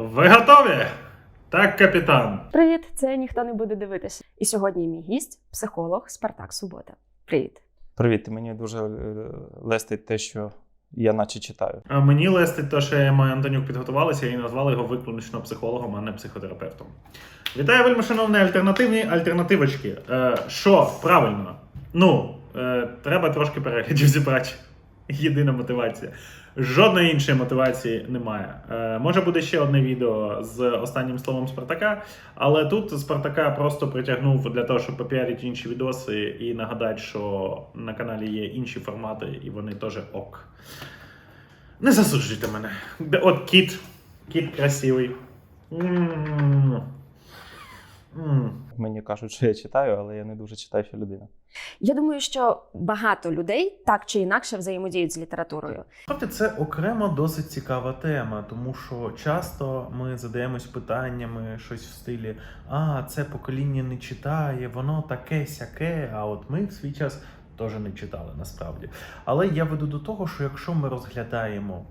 Ви готові? Так, капітан. Привіт, це ніхто не буде дивитися. І сьогодні мій гість психолог Спартак Субота. Привіт. Привіт, мені дуже е, лестить те, що я наче читаю. А Мені лестить те, що я маю Антонюк підготувалися і назвали його виключно психологом, а не психотерапевтом. Вітаю, вельми шановні альтернативні альтернативочки. Е, що правильно? Ну, е, треба трошки переглядів зібрати. Єдина мотивація. Жодної іншої мотивації немає. Е, може буде ще одне відео з останнім словом Спартака, але тут Спартака просто притягнув для того, щоб попіарити інші відоси і нагадати, що на каналі є інші формати, і вони теж ок. Не засуджуйте мене. Де- От кіт. Кіт красивий. М. М. Мені кажуть, що я читаю, але я не дуже читаюча людина. Я думаю, що багато людей так чи інакше взаємодіють з літературою. Насправді це окремо досить цікава тема, тому що часто ми задаємось питаннями щось в стилі А, це покоління не читає, воно таке сяке. А от ми в свій час теж не читали насправді. Але я веду до того, що якщо ми розглядаємо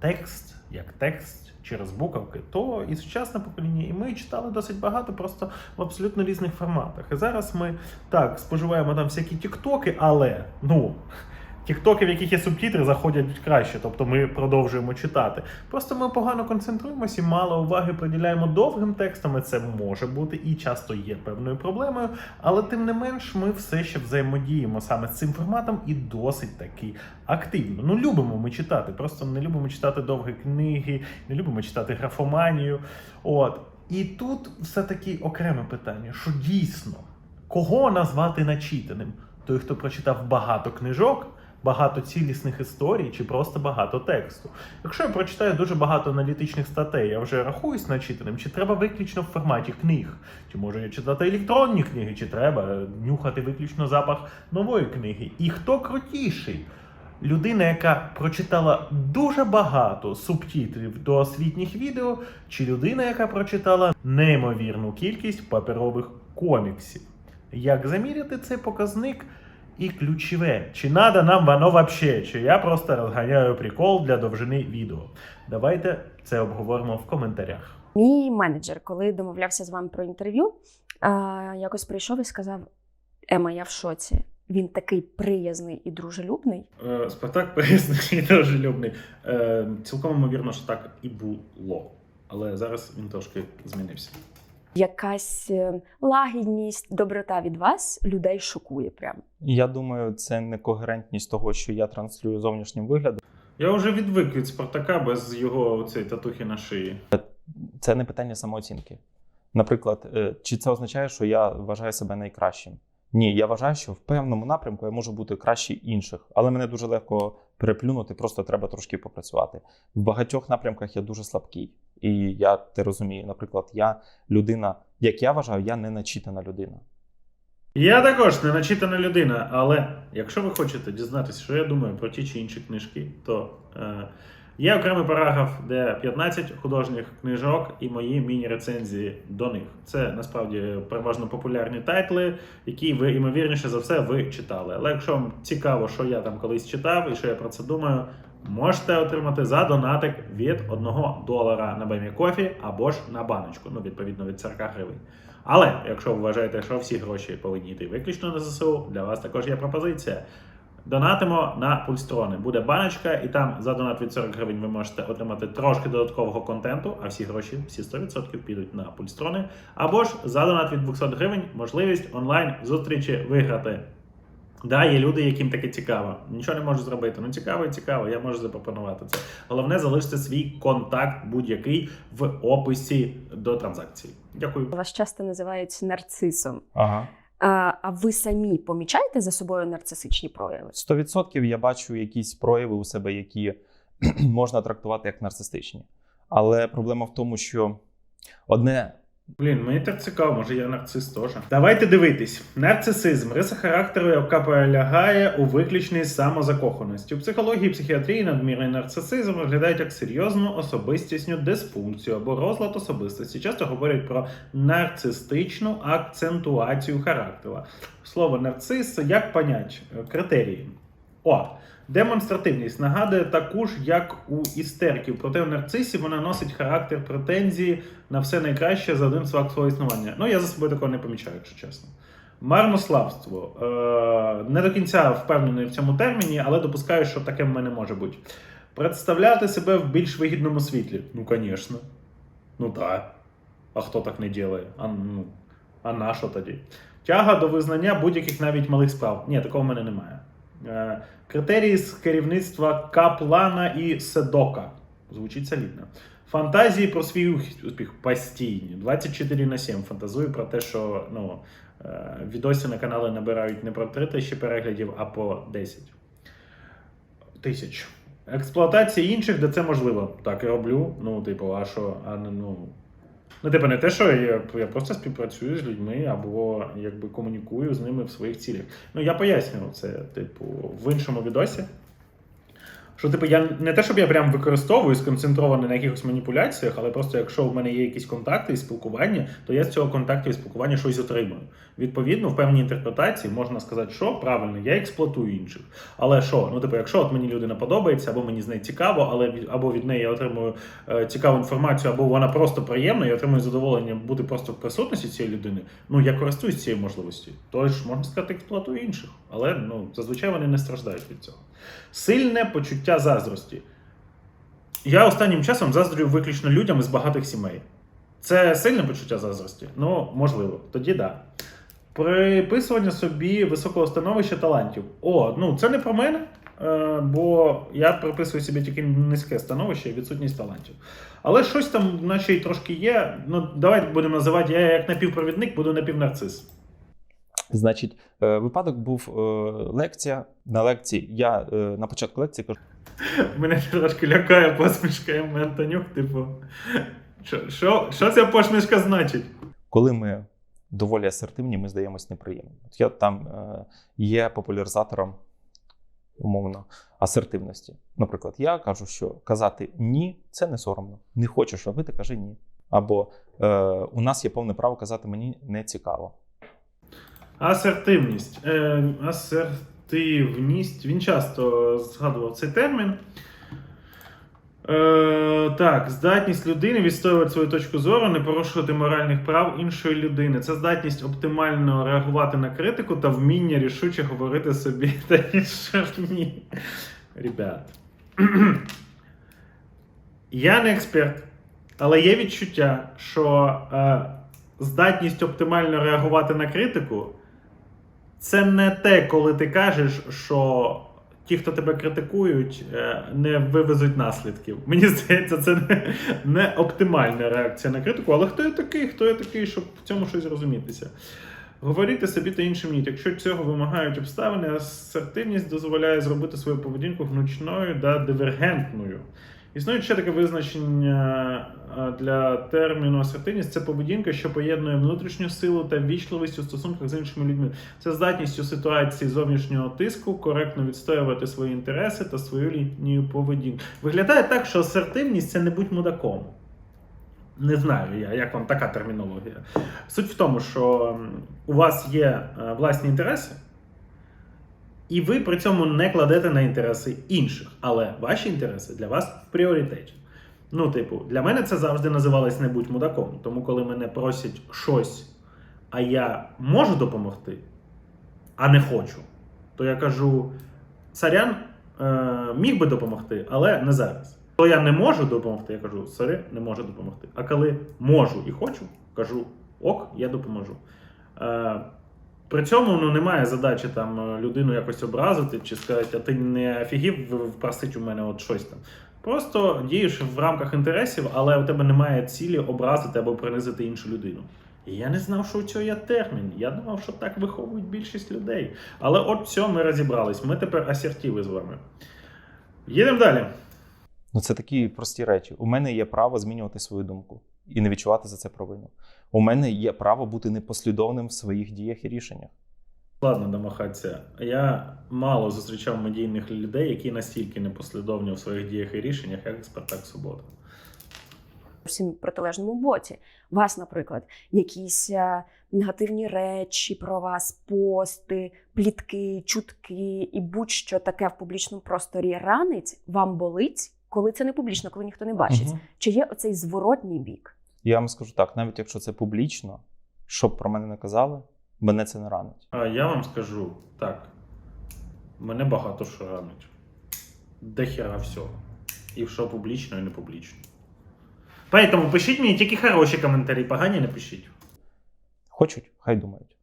текст як текст через буковки, то і сучасне покоління, і ми читали досить багато, просто в абсолютно різних форматах. І зараз ми так споживаємо там всякі тіктоки, але ну. Тіктоки, в яких є субтитри, заходять краще, тобто ми продовжуємо читати. Просто ми погано концентруємося і мало уваги приділяємо довгим текстам. і Це може бути і часто є певною проблемою, але тим не менш ми все ще взаємодіємо саме з цим форматом і досить таки активно. Ну, любимо ми читати, просто не любимо читати довгі книги, не любимо читати графоманію. От. І тут все-таки окреме питання: що дійсно, кого назвати начитаним? Той, хто прочитав багато книжок, багато цілісних історій чи просто багато тексту. Якщо я прочитаю дуже багато аналітичних статей, я вже рахуюсь начитаним, чи треба виключно в форматі книг? Чи можу я читати електронні книги, чи треба нюхати виключно запах нової книги? І хто крутіший? Людина, яка прочитала дуже багато субтитрів до освітніх відео, чи людина, яка прочитала неймовірну кількість паперових коміксів. Як заміряти цей показник? І ключове, чи надо нам воно вообще, чи я просто розганяю прикол для довжини відео. Давайте це обговоримо в коментарях. Мій менеджер, коли домовлявся з вами про інтерв'ю, якось прийшов і сказав: Ема, я в шоці. Він такий приязний і дружелюбний. Е, Спартак пояснив і дуже любний. Е, цілком ймовірно, що так і було. Але зараз він трошки змінився. Якась е, лагідність, доброта від вас людей шокує. Прям Я думаю, це некогерентність того, що я транслюю зовнішнім виглядом. Я вже відвик від Спартака без його цієї татухи на шиї. Це не питання самооцінки. Наприклад, е, чи це означає, що я вважаю себе найкращим? Ні, я вважаю, що в певному напрямку я можу бути краще інших, але мене дуже легко переплюнути, просто треба трошки попрацювати. В багатьох напрямках я дуже слабкий. І я те розумію. Наприклад, я людина, як я вважаю, я не начитана людина. Я також не начитана людина, але якщо ви хочете дізнатися, що я думаю про ті чи інші книжки, то е, є окремий параграф, де 15 художніх книжок і мої міні-рецензії до них. Це насправді переважно популярні тайтли, які ви ймовірніше за все ви читали. Але якщо вам цікаво, що я там колись читав і що я про це думаю, можете отримати за донатик від 1 долара на Бемі Кофі або ж на баночку, ну відповідно від 40 гривень. Але якщо ви вважаєте, що всі гроші повинні йти виключно на ЗСУ, для вас також є пропозиція. Донатимо на пульстрони. Буде баночка, і там за донат від 40 гривень ви можете отримати трошки додаткового контенту, а всі гроші, всі 100% підуть на пульстрони. Або ж за донат від 200 гривень можливість онлайн зустрічі виграти. Да, є люди, яким таке цікаво. Нічого не можу зробити. Ну цікаво і цікаво, я можу запропонувати це. Головне залишити свій контакт будь-який в описі до транзакції. Дякую. вас часто називають нарцисом. Ага. А, ви самі помічаєте за собою нарцисичні прояви? 100% я бачу якісь прояви у себе, які можна трактувати як нарцистичні. Але проблема в тому, що одне Блін, мені так цікаво, може я нарцис теж. Давайте дивитись. Нарцисизм, риса характеру, яка полягає у виключній самозакоханості. У психології психіатрії надмірний нарцисизм розглядають як серйозну особистісну дисфункцію або розлад особистості. Часто говорять про нарцистичну акцентуацію характеру. Слово нарцис як понять критерії. О, Демонстративність нагадує таку ж, як у істериків. Проте у нарцисів вона носить характер претензії на все найкраще за один факт свого існування. Ну, я за собою такого не помічаю, якщо чесно. Марнославство. Е, не до кінця впевнений в цьому терміні, але допускаю, що таке в мене може бути. Представляти себе в більш вигідному світлі. Ну, звісно. Ну так. А хто так не ділає? А, ну, а на що тоді? Тяга до визнання будь-яких навіть малих справ. Ні, такого в мене немає. Е, критерії з керівництва Каплана і Седока. Звучить солідно. Фантазії про свій успіх постійні. 24 на 7. Фантазую про те, що ну, е, відосі на канали набирають не про 3 тисячі переглядів, а по 10 тисяч. Експлуатація інших, де це можливо. Так і роблю. Ну, типу, а що? А ну. Ну, типу, не те, що я, я просто співпрацюю з людьми або якби комунікую з ними в своїх цілях. Ну, я пояснював це, типу, в іншому відосі. Що, типу, я не те, щоб я прям використовую сконцентрований на якихось маніпуляціях, але просто якщо в мене є якісь контакти і спілкування, то я з цього контакту і спілкування щось отримую. Відповідно, в певній інтерпретації можна сказати, що правильно, я експлуатую інших. Але що? Ну, типу, якщо от мені людина подобається, або мені з нею цікаво, але або від неї я отримую е, цікаву інформацію, або вона просто приємна, я отримую задоволення бути просто в присутності цієї людини, ну я користуюсь цією можливістю. Тож можна сказати, експлуатую інших. Але ну, зазвичай вони не страждають від цього. Сильне почуття заздрості. Я останнім часом заздрю виключно людям із багатих сімей. Це сильне почуття заздрості? Ну, можливо, тоді да. Приписування собі високого становища талантів. О, ну це не про мене, е, бо я приписую собі тільки низьке становище і відсутність талантів. Але щось там, наче трошки є. Ну, давайте будемо називати, я як напівпровідник буду напівнарцис. Значить, е, випадок був е, лекція. На лекції я е, на початку лекції кажу, Мене трошки лякає посмішка Емми Антонюк, типу. Що, що, що ця посмішка значить? коли ми доволі асертивні, ми здаємось неприємними. От я там е, є популяризатором умовно асертивності. Наприклад, я кажу, що казати ні це не соромно. Не хочеш робити, кажи ні. Або е, у нас є повне право казати мені не цікаво. Асертивність. Е, асертивність. Він часто згадував цей термін. Е, так, здатність людини відстоювати свою точку зору, не порушувати моральних прав іншої людини. Це здатність оптимально реагувати на критику та вміння рішуче говорити собі та іншим ні. Ребят. Я не експерт, але є відчуття, що е, здатність оптимально реагувати на критику це не те, коли ти кажеш, що ті, хто тебе критикують, е, не вивезуть наслідків. Мені здається, це не, не оптимальна реакція на критику, але хто я такий, хто я такий, щоб в цьому щось розумітися. Говорити собі та іншим ні. Якщо цього вимагають обставини, асертивність дозволяє зробити свою поведінку гнучною та дивергентною. Існує ще таке визначення е, для терміну асертивність це поведінка, що поєднує внутрішню силу та ввічливість у стосунках з іншими людьми. Це здатність у ситуації зовнішнього тиску коректно відстоювати свої інтереси та свою лінію поведінки. Виглядає так, що асертивність це не будь мудаком. Не знаю я, як вам така термінологія. Суть в тому, що у вас є е, власні інтереси, і ви при цьому не кладете на інтереси інших, але ваші інтереси для вас в пріоритеті. Ну, типу, для мене це завжди називалось не будь мудаком. Тому, коли мене просять щось, а я можу допомогти, а не хочу, то я кажу: Сарян е, міг би допомогти, але не зараз. Коли я не можу допомогти, я кажу, сорі, не можу допомогти. А коли можу і хочу, кажу ок, я допоможу. Е, при цьому ну, немає задачі там е, людину якось образити чи сказати, а ти не офігів в- впросить у мене от щось там. Просто дієш в рамках інтересів, але у тебе немає цілі образити або принизити іншу людину. І я не знав, що у цього є термін. Я думав, що так виховують більшість людей. Але от все, ми розібрались. Ми тепер асертіви з вами. Їдемо далі. Ну, це такі прості речі. У мене є право змінювати свою думку і не відчувати за це провину. У мене є право бути непослідовним в своїх діях і рішеннях. Ладно, домахатися. Я мало зустрічав медійних людей, які настільки непослідовні у своїх діях і рішеннях, як Спартак Субота. зовсім протилежному боці. Вас, наприклад, якісь е, негативні речі про вас, пости, плітки, чутки і будь-що таке в публічному просторі ранить, вам болить, коли це не публічно, коли ніхто не бачить. Мгм. Чи є оцей зворотній бік? Я вам скажу так, навіть якщо це публічно, щоб про мене не казали, мене це не ранить. А я вам скажу так. Мене багато що ранить. Дохера всього. І що публічно, і не публічно. Поэтому пишіть мені тільки хороші коментарі, погані не пишіть. Хочуть, хай думають.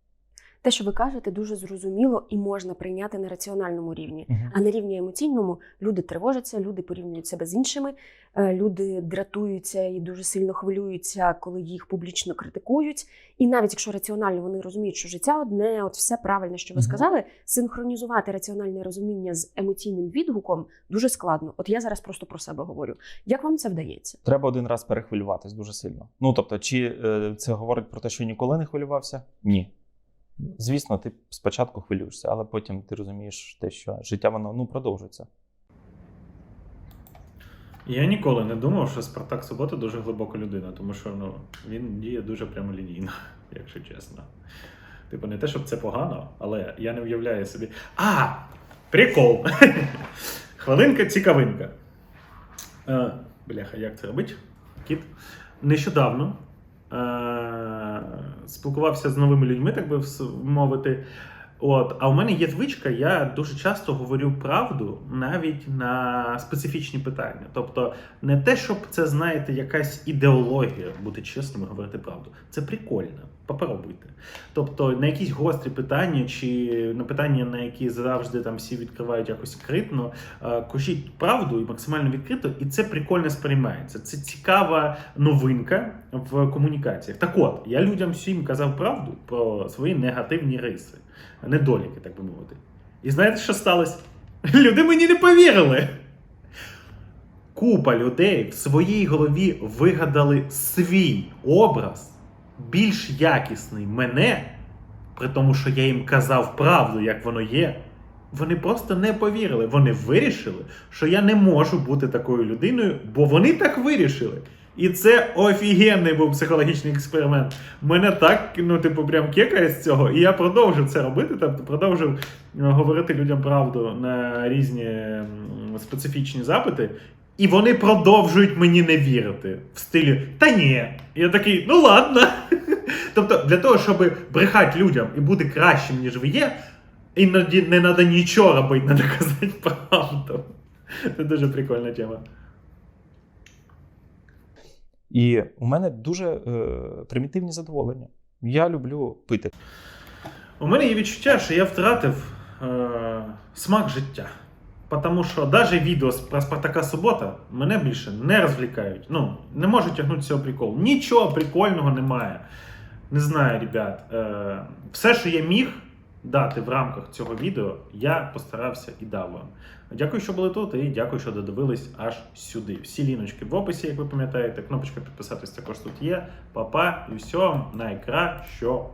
Те, що ви кажете, дуже зрозуміло і можна прийняти на раціональному рівні. Мгм. А на рівні емоційному люди тривожаться, люди порівнюють себе з іншими, е, люди дратуються і дуже сильно хвилюються, коли їх публічно критикують. І навіть якщо раціонально вони розуміють, що життя одне, от все правильно, що ви Мгм. сказали, синхронізувати раціональне розуміння з емоційним відгуком дуже складно. От я зараз просто про себе говорю. Як вам це вдається? Треба один раз перехвилюватись дуже сильно. Ну тобто, чи е, це говорить про те, що ніколи не хвилювався? Ні. Звісно, ти спочатку хвилюєшся, але потім ти розумієш те, що життя воно ну продовжується. Я ніколи не думав, що Спартак Субота дуже глибока людина, тому що ну, він діє дуже прямолінійно, якщо чесно. Типу, не те, щоб це погано, але я не уявляю собі. А! Прикол! Хвилинка цікавинка. Е, бляха, як це робить? Кіт. Нещодавно е, спілкувався з новими людьми, так би мовити. От, а у мене є звичка, я дуже часто говорю правду навіть на специфічні питання. Тобто, не те, щоб це, знаєте, якась ідеологія, бути чесним і говорити правду. Це прикольно. Попробуйте. Тобто, на якісь гострі питання, чи на питання, на які завжди там всі відкривають якось секретно, е, кажіть правду і максимально відкрито, і це прикольно сприймається. Це цікава новинка в комунікаціях. Так от, я людям всім казав правду про свої негативні риси, недоліки, так би мовити. І знаєте, що сталося? Люди мені не повірили. Купа людей в своїй голові вигадали свій образ, більш якісний мене, при тому, що я їм казав правду, як воно є. Вони просто не повірили. Вони вирішили, що я не можу бути такою людиною, бо вони так вирішили. І це офігенний був психологічний експеримент. Мене так, ну, типу, прям кекає з цього. І я продовжив це робити, тобто продовжив е, говорити людям правду на різні специфічні запити. І вони продовжують мені не вірити в стилі Та ні. Я такий, ну ладно. Тобто, для того, щоб брехати людям і бути кращим, ніж ви є, іноді не треба нічого робити, треба казати правду. Це дуже прикольна тема. І у мене дуже е, примітивні задоволення. Я люблю пити. У мене є відчуття, що я втратив е, смак життя. Тому що навіть відео про Спартака Субота мене більше не розвлікають. Ну, не можу тягнути цього приколу. Нічого прикольного немає. Не знаю, ребят. Е, все, що я міг дати в рамках цього відео, я постарався і дав вам. Дякую, що були тут, і дякую, що додивились аж сюди. Всі ліночки в описі, як ви пам'ятаєте. Кнопочка підписатись також тут є. Па-па, і всього найкращого.